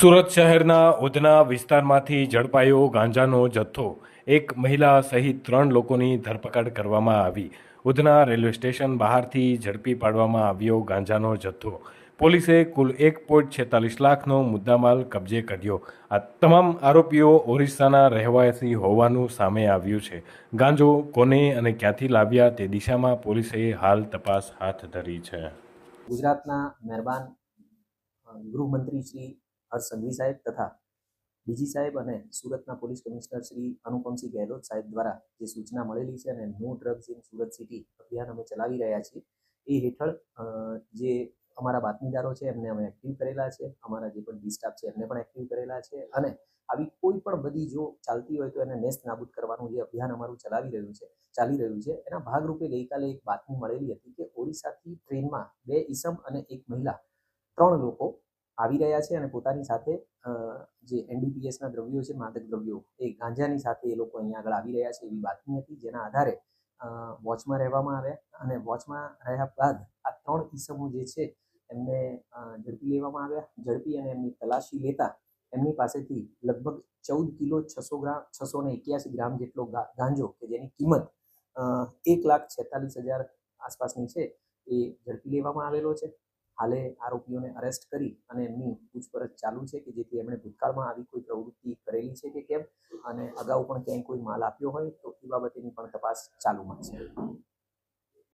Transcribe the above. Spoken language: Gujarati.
સુરત શહેરના ઉધના વિસ્તારમાંથી ઝડપાયો ગાંજાનો જથ્થો. એક મહિલા સહિત ત્રણ લોકોની ધરપકડ કરવામાં આવી. ઉધના રેલવે સ્ટેશન બહારથી ઝડપી પાડવામાં આવ્યો ગાંજાનો જથ્થો. પોલીસે કુલ એક પોઈન્ટ છેતાલીસ લાખનો મુદ્દામાલ કબજે કર્યો. આ તમામ આરોપીઓ ઓરિસ્સાના રહેવાસી હોવાનું સામે આવ્યું છે. ગાંજો કોને અને ક્યાંથી લાવ્યા તે દિશામાં પોલીસે હાલ તપાસ હાથ ધરી છે. ગુજરાતના મહેરબાન ગૃહમંત્રી શ્રી હર્ષ સંઘવી સાહેબ તથા ડીજી સાહેબ અને સુરતના પોલીસ કમિશનર શ્રી અનુપમસિંહ ગેહલોત સાહેબ દ્વારા જે સૂચના મળેલી છે અને no drugs in Surat city અભિયાન અમે ચલાવી રહ્યા છીએ, એ હેઠળ જે અમારા બાતમીદારો છે એમને અમે એક્ટિવ કરેલા છે, અમારા જે પણ ડિસ્ટાફ છે એમને પણ એક્ટિવ કરેલા છે અને આવી કોઈ પણ બધી જો ચાલતી હોય તો એને નેસ્ત નાબૂદ કરવાનું જે અભિયાન અમારું ચલાવી રહ્યું છે, ચાલી રહ્યું છે, એના ભાગરૂપે ગઈકાલે એક બાતમી મળેલી હતી કે ઓડિશાથી ટ્રેનમાં બે ઈસમ અને એક મહિલા ત્રણ લોકો આવી રહ્યા છે અને પોતાની સાથે જે એનડીપીએસના દ્રવ્યો છે, માદક દ્રવ્યો, એ ગાંજાની સાથે એ લોકો અહીંયા આગળ આવી રહ્યા છે એવી બાતમી હતી, જેના આધારે વોચમાં રહેવામાં આવ્યા અને વોચમાં રહ્યા બાદ આ ત્રણ ઈસમો જે છે, એમને ઝડપી લેવામાં આવ્યા. ઝડપી અને એમની તલાશી લેતા એમની પાસેથી લગભગ ચૌદ કિલો છસો ગ્રામ, છસો ને એક્યાસી ગ્રામ જેટલો ગાંજો કે જેની કિંમત એક લાખ છેતાલીસ હજાર આસપાસની છે, એ ઝડપી લેવામાં આવેલો છે. હાલે આરોપીઓને અરેસ્ટ કરી અને એમની પૂછપરછ ચાલુ છે કે જેથી એમણે ભૂતકાળમાં આવી કોઈ પ્રવૃત્તિ કરેલી છે કે કેમ? અને અગાઉ પણ ક્યાંય કોઈ માલ આપ્યો હોય તો એ બાબતેની પણ તપાસ ચાલુમાં છે.